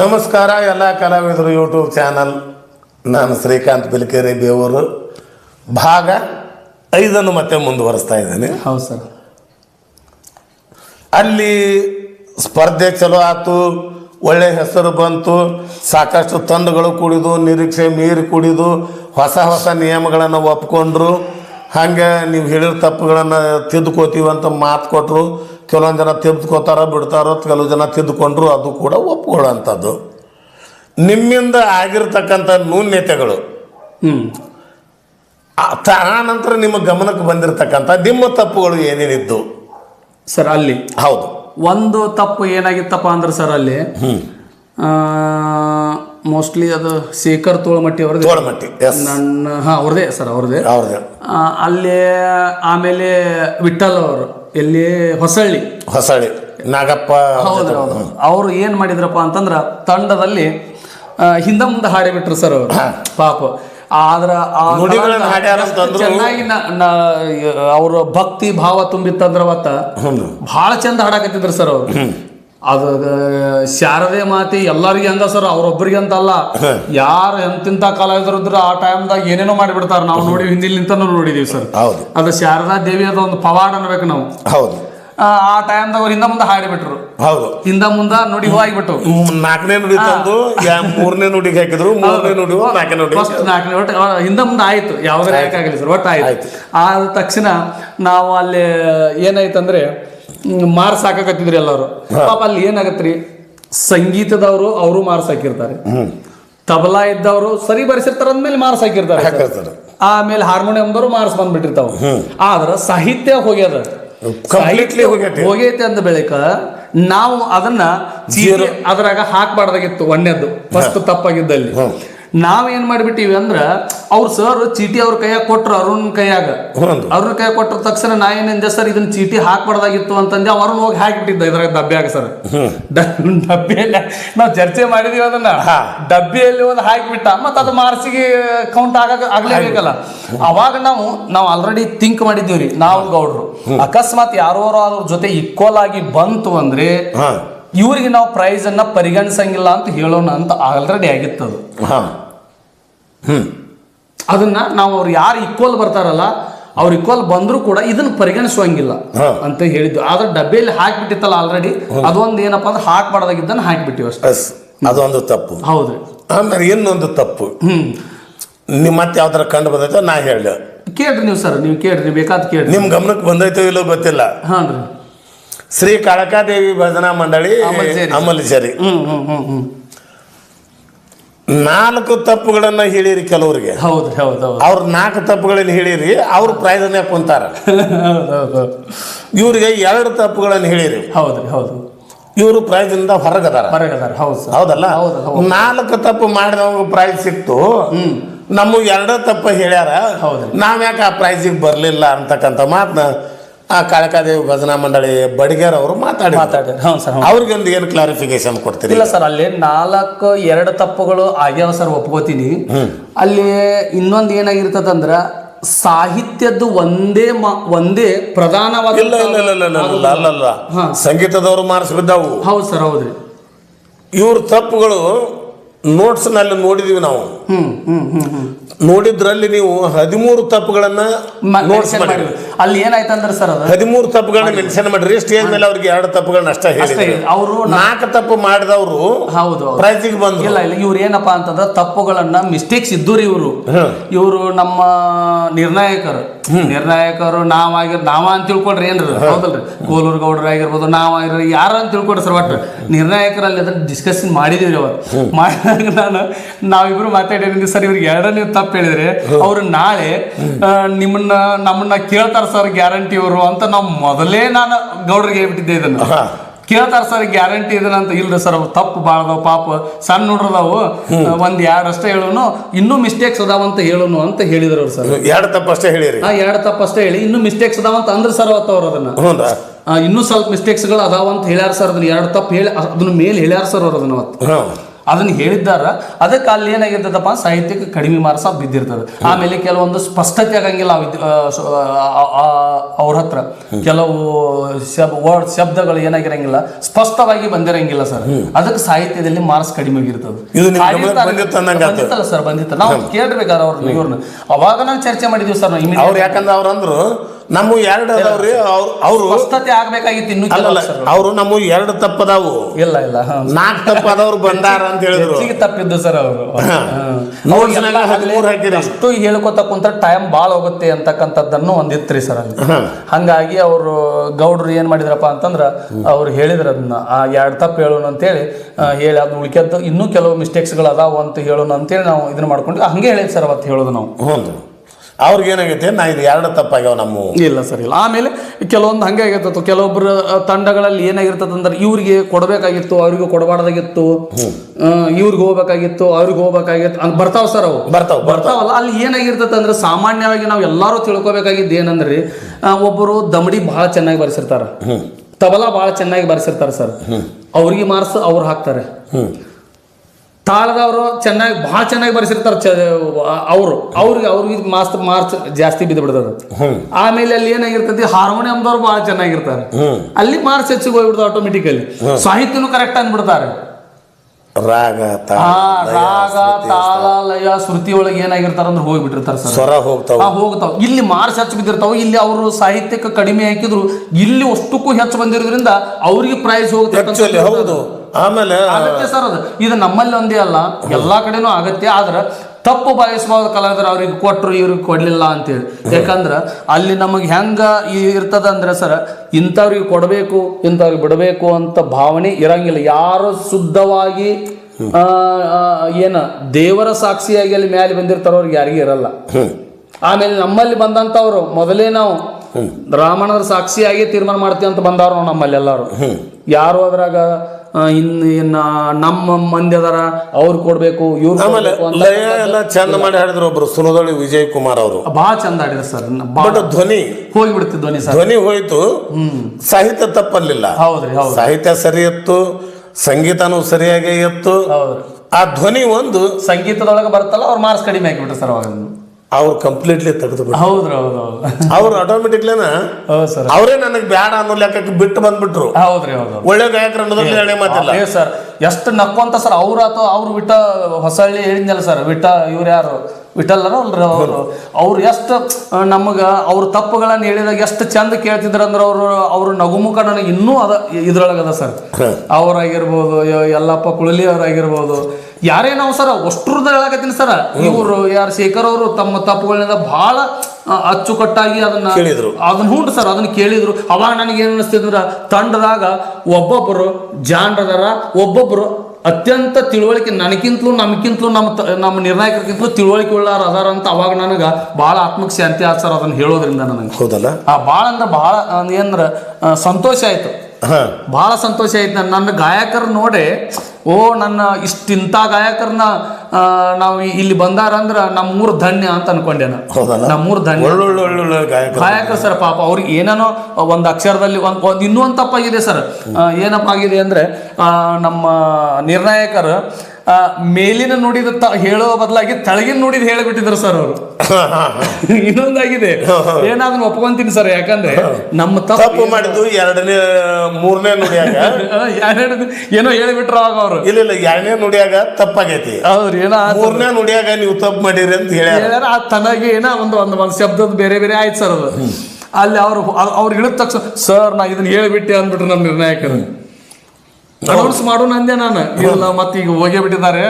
ನಮಸ್ಕಾರ ಎಲ್ಲ ಕಲಾವಿದರು ಯೂಟ್ಯೂಬ್ ಚಾನಲ್ ನಾನು ಶ್ರೀಕಾಂತ್ ಬಿಲ್ಕೆರೆ ಬೇವರು. ಭಾಗ ಐದನ್ನು ಮತ್ತೆ ಮುಂದುವರಿಸ್ತಾ ಇದ್ದೇನೆ. ಹೌದು ಸರ್. ಅಲ್ಲಿ ಸ್ಪರ್ಧೆ ಚಲೋ ಆಯ್ತು ಒಳ್ಳೆ ಹೆಸರು ಬಂತು ಸಾಕಷ್ಟು ತಂಡಗಳು ಕುಡಿದು ನಿರೀಕ್ಷೆ ಮೀರಿ ಕುಡಿದು ಹೊಸ ಹೊಸ ನಿಯಮಗಳನ್ನು ಒಪ್ಕೊಂಡ್ರು. ಹಾಗೆ ನೀವು ಹೇಳಿದ ತಪ್ಪುಗಳನ್ನು ತಿದ್ದುಕೋತೀವಿ ಅಂತ ಮಾತು ಕೊಟ್ಟರು ಕೆಲವೊಂದು ಜನ ತಿದ್ದುಕೋತಾರ ಬಿಡ್ತಾರೋ ಕೆಲವು ಜನ ತಿದ್ದುಕೊಂಡ್ರು ಅದು ಕೂಡ ಒಪ್ಕೊಳ್ಳೋಂಥದ್ದು ನಿಮ್ಮಿಂದ ಆಗಿರ್ತಕ್ಕಂಥ ನ್ಯೂನ್ಯತೆಗಳು ಹ್ಮ್. ಆ ತ- ಆ ನಂತರ ನಿಮ್ಮ ಗಮನಕ್ಕೆ ಬಂದಿರತಕ್ಕಂಥ ನಿಮ್ಮ ತಪ್ಪುಗಳು ಏನೇನಿದ್ದು? ಸರ್ ಅಲ್ಲಿ. ಹೌದು. ಒಂದು ತಪ್ಪು ಏನಾಗಿತ್ತಪ್ಪ ಅಂದ್ರೆ ಸರ್ ಅಲ್ಲಿ ಮೋಸ್ಟ್ಲಿ ಅದು ಶೇಖರ್ ತೋಳಮಟ್ಟಿ ಅವ್ರದ್ದು. ತೋಳಮಟ್ಟಿ ಎಸ್ ನನ್ನ ಹಾ ಅವ್ರದೇ ಸರ್ ಅವ್ರದೇ ಅವ್ರದೇ ಅಲ್ಲಿ ಆಮೇಲೆ ವಿಠಲ್ ಅವರು ಎಲ್ಲಿ ಹೊಸಳ್ಳಿ. ಹೊಸಳ್ಳಿ ನಾಗಪ್ಪ ಹೌದು ಅವರು ಏನು ಮಾಡಿದ್ರಪ್ಪ ಅಂತಂದ್ರ ತಂಡದಲ್ಲಿ ಹಿಂದೆ ಮುಂದೆ ಹಾಡಿಬಿಟ್ರು ಸರ್ ಅವರು. ಪಾಪ. ಆದ್ರ. ಚೆನ್ನಾಗಿ ಅವ್ರ ಭಕ್ತಿ ಭಾವ ತುಂಬಿತ್ತಂದ್ರ ಅವತ್ತ ಬಹಳ ಚಂದ ಹಾಡಕತ್ತಿದ್ರು ಸರ್ ಅವ್ರು. ಅದು ಶಾರದೆ ಮಾತಿ ಎಲ್ಲರಿಗೆ ಅಂದ ಸರ್? ಅವ್ರೊಬ್ಬರಿಗೆ ಅಂತಲ್ಲ. ಯಾರು ಎಂತಿಂತ ಕಲಾವಿದರಿದ್ರು ಆ ಟೈಮ್ದಾಗ ಏನೇನೋ ಮಾಡಿಬಿಡ್ತಾರ. ನಾವು ನೋಡಿ ಹಿಂದಿಲ್ ನಿಂತನೂ ನೋಡಿದೀವಿ ಸರ್. ಹೌದು. ಅದು ಶಾರದಾ ದೇವಿ ಅದು ಒಂದು ಪವಾಡ್ ಅನ್ಬೇಕು ನಾವು. ಹೌದು. ಆ ಟೈಮ್ದಾಗ ಅವ್ರು ಹಿಂದ ಮುಂದೆ ಹಾಡಿಬಿಟ್ರು. ಹೌದು. ಹಿಂದ ಮುಂದ ನುಡಿ ಹೋಗ್ಬಿಟ್ಟು ನಾಲ್ಕನೇ ನುಡಿ ತಂದು ಮೂರನೇ ನುಡಿ ಹಾಕಿದ್ರು ಮೂರನೇ ನುಡಿ ನಾಲ್ಕನೇ ನುಡಿ. ಫಸ್ಟ್ ನಾಲ್ಕನೇ ಒಟ್ಟು ಹಿಂದ ಮುಂದೆ ಆಯ್ತು. ಯಾವಾಗ ಹಾಕಾಗಲಿ ಸರ್ ಒಟ್ಟು ಆಯ್ತು. ಆದ ತಕ್ಷಣ ನಾವು ಅಲ್ಲಿ ಏನಾಯ್ತಂದ್ರೆ ಮಾರ್ಸ್ ಹಾಕಕತ್ತಿದ್ರಿ ಎಲ್ಲರೂ. ಪಾಪ ಅಲ್ಲಿ ಏನಾಗತ್ರಿ? ಸಂಗೀತದವರು ಅವರು ಮಾರ್ಸ್ ಹಾಕಿರ್ತಾರೆ. ತಬಲಾ ಇದ್ದವರು ಸರಿ ಬರೆಸಿರ್ತಾರ ಅಂದ್ಮೇಲೆ ಮಾರ್ಸ್ ಹಾಕಿರ್ತಾರೆ ಆಮೇಲೆ ಹಾರ್ಮೋನಿಯಂ ಆಮೇಲೆ ಹಾರ್ಮೋನಿಯಂದವರು ಮಾರ್ಸ್ ಬಂದ್ಬಿಟ್ಟಿರ್ತಾವ. ಆದ್ರ ಸಾಹಿತ್ಯ ಹೋಗ್ಯದ. ಸಾಹಿತ್ಯ ಹೋಗೈತೆ ಅಂದ ಬೆಳಕ ನಾವು ಅದನ್ನ ಅದ್ರಾಗ ಹಾಕ್ಬಾರ್ದಾಗಿತ್ತು ಒಂದೇದ್ದು ಫಸ್ಟ್ ತಪ್ಪಾಗಿದ್ದಲ್ಲಿ. ನಾವೇನ್ ಮಾಡ್ಬಿಟ್ಟಿವಿ ಅಂದ್ರ ಅವ್ರ ಸರ್ ಚೀಟಿ ಅವ್ರ ಕೈಯಾಗ ಕೊಟ್ರು ಅರುಣ್ ಕೈಯಾಗ. ಅರುಣ್ ಕೈಯಾಗ ಕೊಟ್ಟ ತಕ್ಷಣ ನಾ ಏನಂದೆ ಸರ್ ಇದನ್ನ ಚೀಟಿ ಹಾಕ್ಬಾರ್ದಾಗಿತ್ತು ಅಂತಂದೆ. ಅವ್ ಅರುಣ್ ಹೋಗಿ ಹಾಕಿಬಿಟ್ಟಿದ್ದ ಇದ್ರಾಗ ಡಬ್ಬ್ಯಾಗ ಸರ್. ಡಬ್ಬಿಯಲ್ಲಿ ನಾವು ಚರ್ಚೆ ಮಾಡಿದೀವಿ ಅದನ್ನ. ಡಬ್ಬಿಯಲ್ಲಿ ಒಂದು ಹಾಕಿಬಿಟ್ಟ. ಮತ್ತ ಅದು ಮಾರ್ಸಿಗೆ ಕೌಂಟ್ ಆಗ ಆಗ್ಲೇಬೇಕಲ್ಲ. ಅವಾಗ ನಾವು ನಾವು ಆಲ್ರೆಡಿ ಥಿಂಕ್ ಮಾಡಿದ್ದೀವ್ರಿ ನಾವು ಗೌಡ್ರು. ಅಕಸ್ಮಾತ್ ಯಾರೋ ಅವ್ರ ಜೊತೆ ಈಕ್ವಲ್ ಆಗಿ ಬಂತು ಅಂದ್ರೆ ಇವ್ರಿಗೆ ನಾವು ಪ್ರೈಸ್ ಅನ್ನ ಪರಿಗಣಿಸಂಗಿಲ್ಲ ಅಂತ ಹೇಳೋಣ ಅಂತ ಆಲ್ರೆಡಿ ಆಗಿತ್ತದು ಹಾ ಹ್ಮ್. ಅದನ್ನ ನಾವು ಅವ್ರು ಯಾರು ಈಕ್ವಲ್ ಬರ್ತಾರಲ್ಲ ಅವ್ರು ಈಕ್ವಲ್ ಬಂದರೂ ಕೂಡ ಇದನ್ನ ಪರಿಗಣಿಸುವಂಗಿಲ್ಲ. ಅಂತ ಹೇಳಿದ್ದು. ಆದ್ರೆ ಡಬ್ಬೆಯಲ್ಲಿ ಹಾಕಿಬಿಟ್ಟಿತ್ತಲ್ಲ ಆಲ್ರೆಡಿ ಅದೊಂದು ಏನಪ್ಪಾ ಅಂದ್ರೆ ಹಾಕ್ಬಾರ್ದಾಗಿದ್ದನ್ನ ಹಾಕಿಬಿಟ್ಟಿವಿ ಅಷ್ಟೇ. ಅದೊಂದು ತಪ್ಪು. ಹೌದ್ರಿ. ಆಮೇಲೆ ಇನ್ನೊಂದು ತಪ್ಪು. ಹ್ಞೂ ನಿಮ್ಮ ಮತ್ತೆ ಯಾವ್ದಾರ ಕಂಡು ಬಂದೈತೆ ನಾ ಹೇಳಿ ಕೇಳ್ರಿ ನೀವು ಸರ್ ನೀವು ಕೇಳ್ರಿ ಬೇಕಾದ ಕೇಳ್ರಿ. ನಿಮ್ಮ ಗಮನಕ್ಕೆ ಬಂದೈತೋ ಇಲ್ಲೋ ಗೊತ್ತಿಲ್ಲ. ಹಾಂ ರೀ. ಶ್ರೀ ಕಾಳಕಾದೇವಿ ಭಜನಾ ಮಂಡಳಿ ಅಮಲ್ ಸರಿ. ಹ್ಞೂ ಹ್ಞೂ ಹ್ಞೂ ಹ್ಮ್. ನಾಲ್ಕು ತಪ್ಪುಗಳನ್ನ ಹೇಳಿರಿ ಕೆಲವರಿಗೆ. ಹೌದ್ರಿ ಹೌದು ಹೌದು. ಅವ್ರ ನಾಲ್ಕು ತಪ್ಪುಗಳನ್ನ ಹೇಳಿರಿ ಅವ್ರ ಪ್ರಾಯದನ್ನ ಕುಂತಾರ. ಹೌದು ಹೌದು. ಇವ್ರಿಗೆ ಎರಡು ತಪ್ಪುಗಳನ್ನ ಹೇಳಿರಿ. ಹೌದ್ರಿ ಹೌದು. ಇವರು ಪ್ರಾಯದಿಂದ ಹೊರಗದಾರ. ಹೊರಗದಾರ ಹೌದು ಹೌದಲ್ಲ? ಹೌದು, ಹೌದು. ನಾಲ್ಕು ತಪ್ಪು ಮಾಡಿದವಂಗ ಪ್ರೈಸ್ ಸಿಕ್ತು. ನಮಗೆ ಎರಡೇ ತಪ್ಪು ಹೇಳ್ಯಾರ. ಹೌದು. ನಾವ್ ಯಾಕೆ ಆ ಪ್ರೈಸಿಗೆ ಬರಲಿಲ್ಲ ಅಂತಕ್ಕಂಥ ಮಾತನ್ನ ಆ ಕಾಳಕಾದೇವಿ ಭಜನಾ ಮಂಡಳಿ ಬಡಿಗೇರ್ ಅವರು ಮಾತಾಡಿ ಮಾತಾಡ್ರಿ ಹೌದು ಸರ್. ಅವ್ರಿಗೊಂದು ಏನು ಕ್ಲಾರಿಫಿಕೇಶನ್ ಕೊಡ್ತೀರಿ? ಇಲ್ಲ ಸರ್ ಅಲ್ಲಿ ನಾಲ್ಕು ಎರಡು ತಪ್ಪುಗಳು ಆಗ್ಯಾವ ಸರ್ ಒಪ್ಕೋತೀನಿ. ಅಲ್ಲಿ ಇನ್ನೊಂದು ಏನಾಗಿರ್ತದಂದ್ರ ಸಾಹಿತ್ಯದ್ದು ಒಂದೇ ಮ- ಒಂದೇ ಪ್ರಧಾನವಾದ ಇಲ್ಲ ಇಲ್ಲ ಇಲ್ಲ ಇಲ್ಲ ಇಲ್ಲ ಇಲ್ಲ ಅಲ್ಲಲ್ಲ. ಹಾ. ಸಂಗೀತದವರು ಮಾಡಿಸ್ಬಿದ್ದಾವು ಬಿದ್ದಾವು. ಹೌದು ಸರ್ ಹೌದ್ರಿ ಇವ್ರ ತಪ್ಪುಗಳು ನೋಟ್ಸ್ನಲ್ಲಿ ನೋಡಿದೀವಿ ನಾವು. ನೋಡಿದ್ರಲ್ಲಿ ನೀವು ಹದಿಮೂರು ತಪ್ಪುಗಳನ್ನ ನೋಟ್ಸ್ ಮಾಡಿ. ಅಲ್ಲಿ ಏನಾಯ್ತಂದ್ರೆ ಸರ್ ಹದಿಮೂರು ತಪ್ಪುಗಳನ್ನ ಮೆನ್ಷನ್ ಮಾಡಿರಿ ಸ್ಟೇಜ್ ಮೇಲೆ ಅವ್ರಿಗೆ ಎರಡು ತಪ್ಪುಗಳನ್ನ ಅಷ್ಟೇ ಹೇಳಿ ಅವರು ನಾಲ್ಕು ತಪ್ಪು ಮಾಡಿದವರು ಹೌದು. ಪ್ರೈಸಿಗೆ ಬಂದ್ರು. ಇಲ್ಲ ಇಲ್ಲ. ಇವ್ರು ಏನಪ್ಪಾ ಅಂತಂದ್ರೆ ತಪ್ಪುಗಳನ್ನ ಮಿಸ್ಟೇಕ್ಸ್ ಇದ್ದು ರೀ ಇವರು ಇವರು ನಮ್ಮ ನಿರ್ಣಾಯಕರು. ನಿರ್ಣಾಯಕರು ನಾವಾಗಿರ್ ನಾವ ಅಂತ ತಿಳ್ಕೊಂಡ್ರಿ ಏನ್ರಿ? ಹೌದಲ್ರಿ? ಕೋಲೂರು ಗೌಡ್ರ ಆಗಿರ್ಬೋದು ನಾವಾಗಿರ ಯಾರು ಅಂತ ತಿಳ್ಕೊಂಡ್ರಿ ಸರ್ ಒಟ್ಟು. ನಿರ್ಣಾಯಕರಲ್ಲಿ ಅದನ್ನ ಡಿಸ್ಕಷನ್ ಮಾಡಿದೀವಿ ಅವತ್ತು. ನಾನು ನಾವಿಬ್ರು ಮಾತಾಡಿದ್ವಿ ಸರ್ ಇವ್ರಿಗೆ ಎರಡನೇ ನೀವು ತಪ್ಪು ಹೇಳಿದ್ರೆ ಅವ್ರು ನಾಳೆ ನಿಮ್ಮನ್ನ ನಮ್ಮನ್ನ ಕೇಳ್ತಾರ ಸರ್ ಗ್ಯಾರಂಟಿ ಅವರು ಅಂತ ನಾವು ಮೊದಲೇ ನಾನು ಗೌಡ್ರಿಗೆ ಹೇಳ್ಬಿಟ್ಟಿದ್ದೆ ಇದನ್ನು. ಕೇಳ್ತಾರ ಸರ್ ಗ್ಯಾರಂಟಿ ಇದನ್ನ ಅಂತ. ಇಲ್ರಿ ಸರ್ ಅವು ತಪ್ಪು ಬಾಳದವು ಪಾಪ ಸಣ್ಣ ನೋಡ್ರದವು ಒಂದ್ ಎರಡು ಅಷ್ಟೇ ಹೇಳೋನು ಇನ್ನೂ ಮಿಸ್ಟೇಕ್ಸ್ ಅದಾವ ಅಂತ ಹೇಳೋನು ಅಂತ ಹೇಳಿದ್ರು ಅವ್ರು ಸರ್. ಎರಡು ತಪ್ಪು ಅಷ್ಟೇ ಹೇಳಿರಿ. ಹಾ ಎರಡು ತಪ್ಪು ಅಷ್ಟೇ ಹೇಳಿ ಇನ್ನೂ ಮಿಸ್ಟೇಕ್ಸ್ ಅದಾವ ಅಂತ ಅಂದ್ರ ಸರ್ ಅವತ್ತು ಅವ್ರು ಅದನ್ನ. ಇನ್ನೂ ಸ್ವಲ್ಪ ಮಿಸ್ಟೇಕ್ಸ್ಗಳು ಅದಾವ ಅಂತ ಹೇಳ್ಯಾರ ಸರ್ ಅದನ್ನ. ಎರಡು ತಪ್ಪು ಹೇಳಿ ಅದನ್ನ ಮೇಲೆ ಹೇಳ್ಯಾರ ಸರ್ ಅವ್ರು ಅದನ್ನ ಅವತ್ತು. ಅದನ್ನ ಹೇಳಿದ್ದಾರ. ಅದಕ್ಕೆ ಅಲ್ಲಿ ಏನಾಗಿರ್ತದಪ್ಪ? ಸಾಹಿತ್ಯಕ್ಕೆ ಕಡಿಮೆ ಮಾರ್ಸ ಅದು ಬಿದ್ದಿರ್ತದೆ. ಆಮೇಲೆ ಕೆಲವೊಂದು ಸ್ಪಷ್ಟತೆ ಆಗಂಗಿಲ್ಲ ಅವ್ರ ಹತ್ರ. ಕೆಲವು ಶಬ್ ವರ್ಡ್ ಶಬ್ದಗಳು ಏನಾಗಿರಂಗಿಲ್ಲ ಸ್ಪಷ್ಟವಾಗಿ ಬಂದಿರಂಗಿಲ್ಲ ಸರ್. ಅದಕ್ಕೆ ಸಾಹಿತ್ಯದಲ್ಲಿ ಮಾರ್ಕ್ಸ್ ಕಡಿಮೆ ಆಗಿರ್ತದೆ. ಸರ್ ಬಂದಿತ್ತು. ನಾವು ಕೇಳ್ಬೇಕಾದ್ರೆ ಅವ್ರನ್ನ ಇವ್ರನ್ನ. ಅವಾಗ ನಾನು ಚರ್ಚೆ ಮಾಡಿದೀವಿ ಸರ್ ಅವ್ರು ಯಾಕಂದ್ರೆ ಅವ್ರು ಅಂದ್ರು ನಮ್ಮ ಎರಡು ಅದಾವ್ರಿ ಅವ್ರು ಅವರು ಸ್ವಸ್ಥತೆ ಆಗ್ಬೇಕಾಗಿತ್ತು ಇನ್ನು ಅಲ್ಲಲ್ಲ ಅವರು ನಮ್ಮ ಎರಡು ತಪ್ಪದಾವು. ಇಲ್ಲ ಇಲ್ಲ. ನಾಲ್ಕು ತಪ್ಪದವ್ರು ಬಂದಾರ ಅಂತ ಹೇಳಿದ್ರು. ತಪ್ಪಿದ್ದು ಸರ್ ಅವರು. ಅಷ್ಟು ಹೇಳ್ಕೊತ ಕುಂತ ಟೈಮ್ ಬಾಳ ಹೋಗುತ್ತೆ ಅಂತಕ್ಕಂಥದ್ದನ್ನು ಒಂದಿತ್ರಿ ಸರ್ ಅಲ್ಲಿ. ಹಂಗಾಗಿ ಅವರು ಗೌಡ್ರು ಏನ್ ಮಾಡಿದ್ರಪ್ಪ ಅಂತಂದ್ರ ಅವ್ರು ಹೇಳಿದ್ರ ಅದನ್ನ. ಆ ಎರಡು ತಪ್ಪು ಹೇಳೋಣ ಅಂತೇಳಿ ಹೇಳಿ ಹೇಳಿ ಅದು ಉಳಿಕೆದ್ದು ಇನ್ನೂ ಕೆಲವು ಮಿಸ್ಟೇಕ್ಸ್ಗಳು ಅದಾವ ಅಂತ ಹೇಳೋಣ ಅಂತೇಳಿ ನಾವು ಇದನ್ನ ಮಾಡ್ಕೊಂಡು ಹಂಗೆ ಹೇಳಿದ್ ಸರ್ ಅವತ್ತು ಹೇಳೋದು ನಾವು. ಹ್ಞೂ ಅವ್ರಿಗೆ ಏನಾಗೈತೆ ನಾ ಇದು ಎರಡು ತಪ್ಪಾಗ್ಯಾವ ನಮ್ಮ ಇಲ್ಲ ಸರ್ ಇಲ್ಲ. ಆಮೇಲೆ ಕೆಲವೊಂದು ಹಂಗೆ ಆಗಿರ್ತತ್ತು ಕೆಲವೊಬ್ಬರು ತಂಡಗಳಲ್ಲಿ ಏನಾಗಿರ್ತದೆ ಅಂದ್ರೆ ಇವ್ರಿಗೆ ಕೊಡಬೇಕಾಗಿತ್ತು ಅವ್ರಿಗೂ ಕೊಡಬಾರ್ದಾಗಿತ್ತು ಇವ್ರಿಗೆ ಹೋಗ್ಬೇಕಾಗಿತ್ತು ಅವ್ರಿಗೆ ಹೋಗ್ಬೇಕಾಗಿತ್ತು ಅಂತ ಬರ್ತಾವ ಸರ್ ಅವು. ಬರ್ತಾವ ಬರ್ತಾವಲ್ಲ ಅಲ್ಲಿ ಏನಾಗಿರ್ತದೆ ಅಂದ್ರೆ ಸಾಮಾನ್ಯವಾಗಿ ನಾವು ಎಲ್ಲರೂ ತಿಳ್ಕೊಬೇಕಾಗಿದ್ದು ಏನಂದ್ರೆ ಒಬ್ಬರು ದಮಡಿ ಬಹಳ ಚೆನ್ನಾಗಿ ಬರ್ಸಿರ್ತಾರ. ತಬಲಾ ಬಹಳ ಚೆನ್ನಾಗಿ ಬರ್ಸಿರ್ತಾರೆ ಸರ್. ಅವ್ರಿಗೆ ಮಾರ್ಸ್ ಅವ್ರು ಹಾಕ್ತಾರೆ. ತಾಳದವರು ಚೆನ್ನಾಗಿ ಬಹಳ ಚೆನ್ನಾಗಿ ಬರೆಸಿರ್ತಾರೆ ಅವರು. ಅವ್ರಿಗೆ ಅವ್ರಿಗೆ ಮಾಸ್ತ್ ಮಾರ್ಚ್ ಜಾಸ್ತಿ ಬಿದ್ದು ಬಿಡ್ತದೆ. ಆಮೇಲೆ ಅಲ್ಲಿ ಏನಾಗಿರ್ತದೆ ಹಾರ್ಮೋನಿಯಂದವ್ರು ಬಹಳ ಚೆನ್ನಾಗಿರ್ತಾರೆ. ಅಲ್ಲಿ ಮಾರ್ಚ್ ಹೆಚ್ಚಿಗೆ ಹೋಗ್ಬಿಡ್ತಾವೆ ಆಟೋಮೆಟಿಕಲಿ ಸಾಹಿತ್ಯನು ಕರೆಕ್ಟ್ ಅಂದ್ಬಿಡ್ತಾರೆ ರಾಗ ರಾಗ ತಾಳ ಲಯ ಶ್ರುತಿ ಒಳಗೆ ಏನಾಗಿರ್ತಾರ ಅಂದ್ರೆ ಹೋಗ್ಬಿಟ್ಟಿರ್ತಾರೆ ಸರ್. ಸ್ವರ ಹೋಗ್ತಾವ. ಹೋಗ್ತಾವ. ಇಲ್ಲಿ ಮಾರ್ಚ್ ಹೆಚ್ಚು ಬಿದ್ದಿರ್ತಾವ. ಇಲ್ಲಿ ಅವರು ಸಾಹಿತ್ಯಕ್ಕೆ ಕಡಿಮೆ ಹಾಕಿದ್ರು ಇಲ್ಲಿ ಅಷ್ಟಕ್ಕೂ ಹೆಚ್ಚು ಬಂದಿರೋದ್ರಿಂದ ಅವ್ರಿಗೆ ಪ್ರೈಸ್ ಹೋಗ್ತಾರೆ ಹೌದು. ಆಮೇಲೆ ಆಗತ್ತೆ ಸರ್ ಅದು. ಇದು ನಮ್ಮಲ್ಲಿ ಒಂದೇ ಅಲ್ಲ ಎಲ್ಲಾ ಕಡೆನೂ ಆಗತ್ತೆ ಆದ್ರೆ ತಪ್ಪು ಬಯಸಬಹುದು ಕಲಾವಿದರು ಅವ್ರಿಗೆ ಕೊಟ್ರು ಇವ್ರಿಗೆ ಕೊಡ್ಲಿಲ್ಲ ಅಂತೇಳಿ. ಯಾಕಂದ್ರ ಅಲ್ಲಿ ನಮಗೆ ಹೆಂಗ ಇರ್ತದ ಅಂದ್ರೆ ಸರ್ ಇಂಥವ್ರಿಗೆ ಕೊಡಬೇಕು ಇಂಥವ್ರಿಗೆ ಬಿಡಬೇಕು ಅಂತ ಭಾವನೆ ಇರಂಗಿಲ್ಲ. ಯಾರು ಶುದ್ಧವಾಗಿ ಏನ ದೇವರ ಸಾಕ್ಷಿಯಾಗಿ ಅಲ್ಲಿ ಮೇಲೆ ಬಂದಿರ್ತಾರೋ ಅವ್ರಿಗೆ ಯಾರಿಗೂ ಇರಲ್ಲ. ಆಮೇಲೆ ನಮ್ಮಲ್ಲಿ ಬಂದಂತವ್ರು ಮೊದಲೇ ನಾವು ರಾಮಣ್ಣರ ಸಾಕ್ಷಿಯಾಗಿ ತೀರ್ಮಾನ ಮಾಡ್ತೀವಿ ಅಂತ ಬಂದವ್ರು ನಮ್ಮಲ್ಲಿ ಎಲ್ಲರೂ ಯಾರು ಅದ್ರಾಗ ಆ, ಇನ್ ಇನ್ನ ನಮ್ಮ ಮಂದಿ ಅದಾರ ಅವ್ರು ಕೊಡ್ಬೇಕು ಇವ್ರು ಆಮೇಲೆ ಲಯ ಎಲ್ಲ ಚಂದ ಮಾಡಿ ಹಾಡಿದ್ರು ಒಬ್ರು ಸುನದೊಳಿ ವಿಜಯ್ ಕುಮಾರ್ ಅವರು. ಬಹಳ ಚಂದ ಆಡಿದ್ರು ಸರ್. ಬಟ್ ಧ್ವನಿ. ಹೋಗಿಬಿಡ್ತಿ ಧ್ವನಿ ಸರ್. ಧ್ವನಿ ಹೋಯ್ತು. ಸಾಹಿತ್ಯ ತಪ್ಪಲ್ಲಿಲ್ಲ. ಹೌದ್ರಿ ಹೌದು. ಸಾಹಿತ್ಯ ಸರಿ ಇತ್ತು ಸಂಗೀತನೂ ಸರಿಯಾಗಿ ಇತ್ತು. ಆ ಧ್ವನಿ ಒಂದು ಸಂಗೀತದೊಳಗೆ ಬರ್ತಲ್ಲ ಅವ್ರು ಮಾರ್ಕ್ಸ್ ಕಡಿಮೆ ಹಾಕಿಬಿಟ್ರು ಸರ್ ಅವಾಗ. ಅವ್ರು ಕಂಪ್ಲೀಟ್ಲಿ ತೆಗೆದು ಹೌದು ಹೌದು. ಅವ್ರು ಆಟೋಮೆಟಿಕ್ಲೇನ ಸರ್. ಅವರೇ ನನಗೆ ಬೇಡ ಅನ್ನೋ ಲೆಕ್ಕಕ್ಕೆ ಬಿಟ್ಟು ಬಂದ್ಬಿಟ್ರು. ಹೌದ್ರಿ ಹೌದು ಒಳ್ಳೆ ಗಾಯಕರು ಅನ್ನೋದ್ರಲ್ಲಿ ಮಾತಿಲ್ಲ. ಸರ್ ಎಷ್ಟು ನಕ್ಕೊಂತ ಸರ್ ಅವ್ರ ಅಥವಾ ಅವ್ರು ವಿಟ್ಟ ಹೊಸಳ್ಳಿ ಹೇಳಿದ್ನಲ್ಲ ಸರ್ ವಿಟ ಇವ್ರು ಯಾರು? ವಿಠಲ್ಲರ ಅಲ್ರಿ ಅವರು? ಅವ್ರು ಎಷ್ಟು ನಮಗೆ ಅವ್ರ ತಪ್ಪುಗಳನ್ನು ಹೇಳಿದಾಗ ಎಷ್ಟು ಚಂದ ಕೇಳ್ತಿದ್ರು ಅಂದ್ರೆ ಅವರು ಅವ್ರ ನಗುಮುಖ ನನಗೆ ಇನ್ನೂ ಅದ ಇದ್ರೊಳಗದ ಅದ ಸರ್ ಅವ್ರಾಗಿರ್ಬೋದು ಯಲ್ಲಪ್ಪ ಕುಳಲಿ ಅವ್ರಾಗಿರ್ಬೋದು ಯಾರೇ ನಾವು ಸರ್ ಅಷ್ಟ್ರದ ಹೇಳಕತ್ತೀನಿ ಸರ್. ಇವರು ಯಾರು ಶೇಖರ್ ಅವರು ತಮ್ಮ ತಪ್ಪುಗಳಿಂದ ಬಹಳ ಅಚ್ಚುಕಟ್ಟಾಗಿ ಅದನ್ನ ಕೇಳಿದ್ರು. ಅದನ್ನ ಹುಂಟು ಸರ್ ಅದನ್ನ ಕೇಳಿದ್ರು. ಅವಾಗ ನನಗೆ ಏನು ಅನಿಸ್ತಿದ್ರ ತಂಡದಾಗ ಒಬ್ಬೊಬ್ಬರು ಜಾಂಡದಾರ ಒಬ್ಬೊಬ್ಬರು ಅತ್ಯಂತ ತಿಳುವಳಿಕೆ ನನಗಿಂತಲೂ ನಮಗಿಂತಲೂ ನಮ್ಮ ನಮ್ಮ ನಿರ್ಣಾಯಕರಿಗಿಂತಲೂ ತಿಳುವಳಿಕೆ ಉಳ್ಳಾರ ಅದಾರ ಅಂತ ಅವಾಗ ನನಗೆ ಭಾಳ ಆತ್ಮಕ್ ಶಾಂತಿ ಆತ್ ಸರ್ ಅದನ್ನ ಹೇಳೋದ್ರಿಂದ ನನಗೆ. ಹೌದಲ್ಲ? ಆ ಭಾಳ ಅಂದ್ರೆ ಭಾಳ ಏನಂದ್ರೆ ಸಂತೋಷ ಆಯ್ತು. ಭಾಳ ಸಂತೋಷ ಆಯ್ತು. ನನ್ನ ನನ್ನ ಗಾಯಕರು ನೋಡಿ ಓ ನನ್ನ ಇಷ್ಟಿಂಥ ಗಾಯಕರನ್ನ ನಾವು ಇಲ್ಲಿ ಬಂದಾರ ಅಂದ್ರೆ ನಮ್ಮೂರು ಧನ್ಯ ಅಂತ ಅನ್ಕೊಂಡೆ ನಾನು. ನಮ್ಮೂರು ಧನ್ಯ. ಗಾಯಕರು. ಸರ್ ಪಾಪ ಅವ್ರಿಗೆ ಏನೇನೋ ಒಂದು ಅಕ್ಷರದಲ್ಲಿ ಒಂದು ಇನ್ನೂ ಒಂದು ತಪ್ಪಾಗಿದೆ ಸರ್. ಏನಪ್ಪ ಆಗಿದೆ ಅಂದ್ರೆ ನಮ್ಮ ನಿರ್ಣಾಯಕರು ಮೇಲಿನ ನುಡಿದ ಹೇಳುವ ಹೇಳೋ ಬದಲಾಗಿ ತಳಗಿನ ನುಡಿದ ಹೇಳಿಬಿಟ್ಟಿದ್ರು ಸರ್ ಅವರು. ಇನ್ನೊಂದಾಗಿದೆ. ಏನಾದ್ರೂ ಒಪ್ಕೊಂತೀನಿ ಸರ್ ಯಾಕಂದ್ರೆ ನಮ್ಮ ತಪ್ಪು ಮಾಡಿದ್ದು ಎರಡನೇ ಮೂರನೇ ನುಡಿಯಾಗ. ಏನೋ ಹೇಳಿಬಿಟ್ರು ಅವಾಗ ಅವರು. ಇಲ್ಲ ಇಲ್ಲ ಎರಡನೇ ನುಡಿಯಾಗ ತಪ್ಪಾಗೈತಿ. ಅವ್ರು ಏನೋ ಆ- ಮೂರನೇ ನುಡಿಯಾಗ ನೀವು ತಪ್ಪು ಮಾಡಿರಿ ಅಂತ ಹೇಳ್ಯಾರ. ಆ ತನಗೆ ಏನೋ ಒಂದು ಒಂದು ಒಂದು ಶಬ್ದದ ಬೇರೆ ಬೇರೆ ಆಯ್ತು ಸರ್ ಅದು. ಅಲ್ಲಿ ಅವ್ರು ಅವ್ರು ಇಳಿದ ತಕ್ಷಣ ಸರ್ ನಾ ಇದನ್ನ ಹೇಳಿಬಿಟ್ಟೆ ಅಂದ್ಬಿಟ್ರು ನಮ್ಮ ನಿರ್ಣಾಯಕರು. ಅನೌನ್ಸ್ ಮಾಡೋಣ ಅಂದೆ ನಾನು. ಇಲ್ಲ ಮತ್ತೆ ಈಗ ಹೋಗೇ ಬಿಟ್ಟಿದ್ದಾರೆ.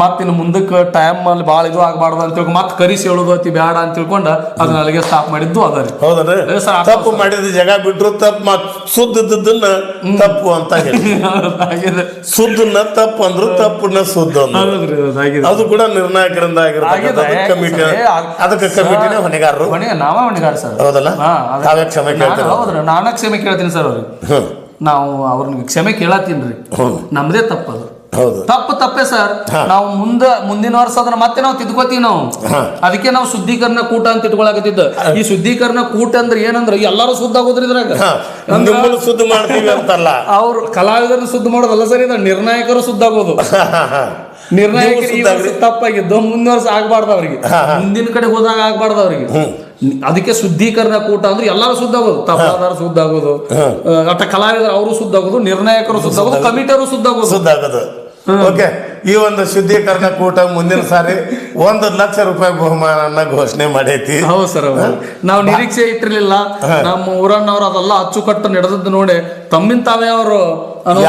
ಮತ್ತೆ ಇನ್ನು ಮುಂದಕ್ಕೆ ಟೈಮ್ ಅಲ್ಲಿ ಭಾಳ ಇದು ಆಗಬಾರ್ದು ಅಂತ ಹೇಳಿ ಮತ್ತೆ ಕರಿಸಿ ಹೇಳೋದು ಅತಿ ಬೇಡ ಅಂತ ತಿಳ್ಕೊಂಡು ಅದನ್ನ ಅಲ್ಲಿಗೆ ಸ್ಟಾಪ್ ಮಾಡಿದ್ದು ಅದ ರೀ. ಸರ್, ತಪ್ಪು ಮಾಡಿದ ಜಾಗ ಬಿಟ್ರು ತಪ್ಪು ಮತ್ ಸುದ್ದದನ್ನ ತಪ್ಪು ಅಂತ ಹೇಳಿ. ಸುದ್ದನ್ನ ತಪ್ಪು ಅಂದ್ರು ತಪ್ಪನ್ನ ಸುದ್ದ ಅದು ಕೂಡ ನಿರ್ಣಾಯಕರಿಂದ ಆಗಿದೆ. ಕಮಿಟಿ ಅದಕ್ಕೆ ಕಮಿಟಿನೇ ಹೊಣೆಗಾರರು. ಹೊಣೆ ನಾವ ಹೊಣೆಗಾರ ಸರ್. ಹೌದಲ್ಲ. ಕ್ಷಮೆ ಕೇಳ್ತೀನಿ ನಾನು- ಹೌದ್ರಿ ನಾನ ಕ್ಷಮೆ ಕೇಳ್ತೀನಿ ಸರ್ ಅವ್ರಿಗೆ. ನಾವು ಅವ್ರನ್ನ ಕ್ಷಮೆ ಕೇಳತ್ತೀನ್ರಿ. ನಮ್ದೇ ತಪ್ಪದು. ಹೌದು. ತಪ್ಪು ತಪ್ಪೆ ಸರ್. ನಾವು ಮುಂದ ಮುಂದಿನ ವರ್ಷ ಅದನ್ನ ಮತ್ತೆ ನಾವು ತಿದ್ಕೋತೀವಿ ನಾವು. ಅದಕ್ಕೆ ನಾವು ಶುದ್ಧೀಕರಣ ಕೂಟ ಅಂತ ಇಟ್ಕೊಳಕತ್ತಿದ್ದ. ಈ ಶುದ್ಧೀಕರಣ ಕೂಟ ಅಂದ್ರೆ ಏನಂದ್ರೆ ಎಲ್ಲಾರು ಶುದ್ಧ ಆಗೋದ್ರಿ ಇದ್ರಾಗ. ಶುದ್ಧ ಮಾಡ್ತೀವಿ ಅಂತಲ್ಲ ಅವ್ರು ಕಲಾವಿದರನ್ನ ಶುದ್ಧ ಮಾಡೋದಲ್ಲ ಸರ್ ಇದು. ನಿರ್ಣಾಯಕರು ಶುದ್ಧ ಆಗೋದು. ನಿರ್ಣಾಯಕರು ತಪ್ಪಾಗಿದ್ದು ಮುಂದಿನ ವರ್ಷ ಆಗ್ಬಾರ್ದು ಅವ್ರಿಗೆ. ಮುಂದಿನ ಕಡೆ ಹೋದಾಗ ಆಗ್ಬಾರ್ದು ಅವ್ರಿಗೆ. ಅದಕ್ಕೆ ಶುದ್ಧೀಕರಣ ಕೂಟ ಅಂದ್ರೆ ಎಲ್ಲರೂ ಶುದ್ಧ ಆಗೋದು. ತಪಾದಾರ ಶುದ್ಧ ಆಗೋದು. ಅಟ್ಟ ಕಲಾವಿದರು ಅವರು ಶುದ್ಧ ಆಗೋದು ನಿರ್ಣಾಯಕರು ಶುದ್ಧ ಆಗೋದು ಕಮಿಟಿಯವರು ಶುದ್ಧ ಆಗೋದು. ಶುದ್ಧ ಆಗೋದು. ಓಕೆ ಈ ಒಂದು ಶುದ್ಧೀಕರಣ ಕೂಟ ಮುಂದಿನ ಸಾರಿ ಒಂದು ಲಕ್ಷ ರೂಪಾಯಿ ಬಹುಮಾನ ಘೋಷಣೆ ಮಾಡೈತಿ. ಹೌದು ಸರ್ ನಾವು ನಿರೀಕ್ಷೆ ಇಟ್ಟಿರ್ಲಿಲ್ಲ. ನಮ್ಮ ಊರನ್ನವರು ಅದೆಲ್ಲ ಅಚ್ಚುಕಟ್ಟು ನಡೆದದ್ದು ನೋಡಿ. ತಮ್ಮಿಂದ ತಾವೇ ಅವರು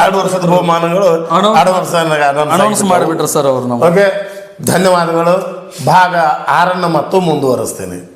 ಎರಡು ವರ್ಷದ ಬಹುಮಾನಗಳು ಅನೌನ್ಸ್ ಮಾಡಿಬಿಟ್ರು ಸರ್ ಅವ್ರು ಓಕೆ ಧನ್ಯವಾದಗಳು. ಭಾಗ ಆರನ್ನು ಮತ್ತು ಮುಂದುವರಿಸ್ತೇನೆ.